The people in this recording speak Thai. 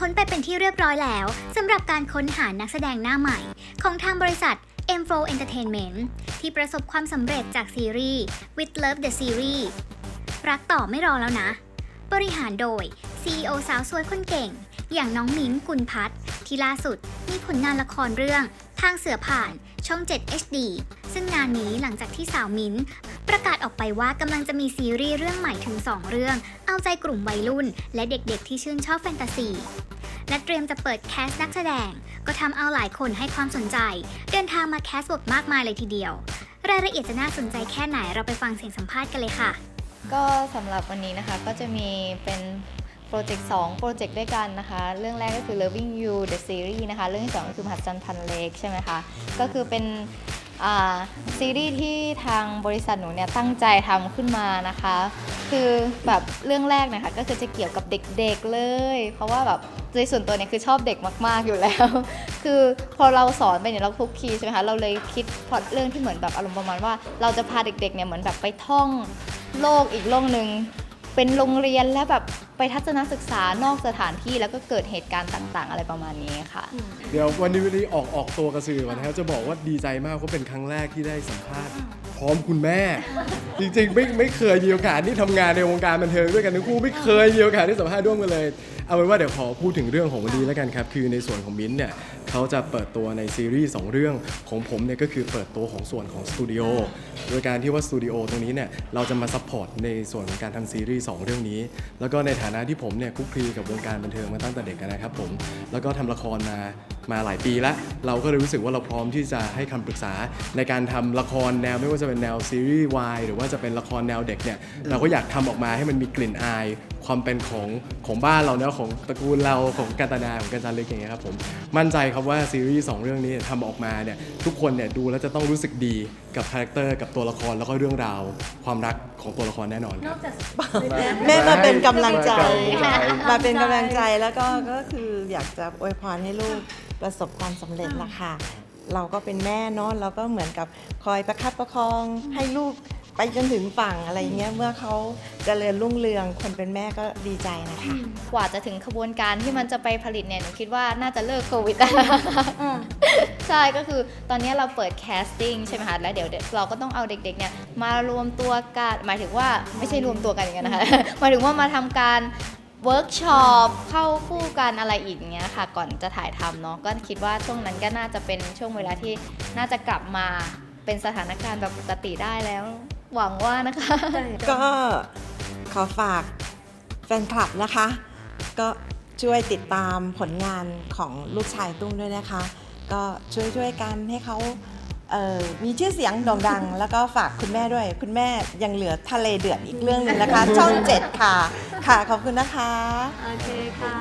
พ้นไปเป็นที่เรียบร้อยแล้วสำหรับการค้นหานักแสดงหน้าใหม่ ของทางบริษัท M4 Entertainment ที่ประสบความสำเร็จจากซีรีส์ With Love the Series รักต่อไม่รอแล้วนะ บริหารโดย CEO สาวสวยคนเก่ง อย่างน้องมิ้นกุลพัฒน์ที่ล่าสุดมีผลงานละครเรื่อง ทางเสือผ่านช่อง 7 HD ซึ่งงานนี้หลังจากที่สาวมิ้น ประกาศออกไปว่ากำลังจะมีซีรีส์เรื่องใหม่ถึง 2 เรื่อง เอาใจกลุ่มวัยรุ่น และเด็กๆที่ชื่นชอบแฟนตาซี และเตรียมจะเปิดแคสต์นักแสดง ก็ทำเอาหลายคนให้ความสนใจ เดินทางมาแคสต์บทมากมายเลยทีเดียว รายละเอียดจะน่าสนใจแค่ไหนเราไปฟังเสียงสัมภาษณ์กันเลยค่ะ ก็สำหรับวันนี้นะคะก็จะมีเป็น โปรเจกต์2โปรเจกต์ด้วยกันนะคะ เรื่องแรกก็คือ Loving You the Series นะคะ เรื่องที่ 2 ก็คือมหัศจรรย์พันเล็กใช่ไหมคะ ก็คือเป็นซีรีส์ที่ทางบริษัทหนูเนี่ยตั้งใจทำขึ้นมานะคะ คือแบบเรื่องแรกนะคะก็คือจะเกี่ยวกับเด็กๆเลย เพราะว่าแบบโดยส่วนตัวเนี่ยคือชอบเด็กมากๆอยู่แล้ว คือพอเราสอนไปเนี่ยเราทุกคีย์ใช่ไหมคะเราเลยคิดพอตเรื่องที่เหมือนแบบอารมณ์ประมาณว่า เราจะพาเด็กๆเนี่ยเหมือนแบบไปท่องโลกอีกโลกหนึ่ง เป็นโรงเรียนและแบบไปทัศนศึกษานอกสถานที่แล้วก็เกิดเหตุการณ์ต่างๆ อะไรประมาณนี้ค่ะ เดี๋ยววันนี้วันนี้ออกออกตัวกระสือก่อนนะครับจะบอกว่าดีใจมากเพราะเป็นครั้งแรกที่ได้สัมภาษณ์ พร้อมคุณแม่ จริงๆไม่ไม่เคยมีโอกาสที่ทำงานในวงการบันเทิงด้วยกันทั้งคู่ไม่เคยมีโอกาสได้สัมภาษณ์ร่วมกันเลย เอาเป็นว่าเดี๋ยวขอพูดถึงเรื่องของวันนี้แล้วกันครับ คือในส่วนของมิ้นเนี่ยเขาจะเปิดตัวในซีรีส์สองเรื่องของผมเนี่ยก็คือเปิดตัวของส่วนของสตูดิโอโดยการที่ว่าสตูดิโอตรงนี้เนี่ยเราจะมาซัพพอร์ตในส่วนของการทำซีรีส์สองเรื่องนี้ แล้วก็ในฐานะที่ผมเนี่ยคุกคลีกับวงการบันเทิงมาตั้งแต่เด็กนะครับผมแล้วก็ทำละครมามาหลายปีแล้วเราก็เลยรู้สึกว่าเราพร้อมที่จะให้คำปรึกษาในการทำละครแนวไม่ว่าจะเป็นแนวซีรีส์วายหรือว่าจะเป็นละครแนวเด็กเนี่ยเราก็อยากทำออกมาให้มันมีกลิ่นอาย ความเป็นของของบ้านเราเนาะของตระกูลเราของกันตนาของกันจารึกอย่างเงี้ยครับผมมั่นใจครับว่าซีรีส์สองเรื่องนี้ทำออกมาเนี่ยทุกคนเนี่ยดูแล้วจะต้องรู้สึกดีกับคาแรคเตอร์กับตัวละครแล้วก็เรื่องราว ความรักของตัวละครแน่นอนครับแม่มาเป็นกำลังใจใช่มาเป็นกำลังใจแล้วก็ก็คืออยากจะอวยพรให้ลูกประสบความสำเร็จละค่ะเราก็เป็นแม่เนาะเราก็เหมือนกับคอยประคับประคองให้ลูก ไปจนถึงฝั่งอะไรเงี้ยเมื่อเขาเจริญรุ่งเรืองคนเป็นแม่ก็ดีใจนะคะ กว่าจะถึงขบวนการที่มันจะไปผลิตเนี่ยหนูคิดว่าน่าจะเลิกโควิดได้แล้วใช่ก็คือตอนนี้เราเปิดแคสติ้งใช่ไหมคะแล้วเดี๋ยวเราก็ต้องเอาเด็กๆเนี่ยมารวมตัวกันหมายถึงว่าไม่ใช่รวมตัวกันอย่างนั้นนะคะหมายถึงว่ามาทำการเวิร์กช็อปเข้าคู่กันอะไรอีกอย่างเงี้ยค่ะ ก่อนจะถ่ายทำเนาะก็คิดว่าช่วงนั้นก็น่าจะเป็นช่วงเวลาที่น่าจะกลับมาเป็นสถานการณ์แบบปกติได้แล้ว หวังว่านะคะ ก็ขอฝากแฟนคลับนะคะ ก็ช่วยติดตามผลงานของลูกชายตุ้มด้วยนะคะ ก็ช่วยช่วยๆกันให้เขาเอ่อมีชื่อเสียงโด่งดัง แล้วก็ฝากคุณแม่ด้วย คุณแม่ยังเหลือทะเลเดือดอีกเรื่องหนึงนะคะ ช่อง7ค่ะ ค่ะ ขอบคุณนะคะ โอเคค่ะ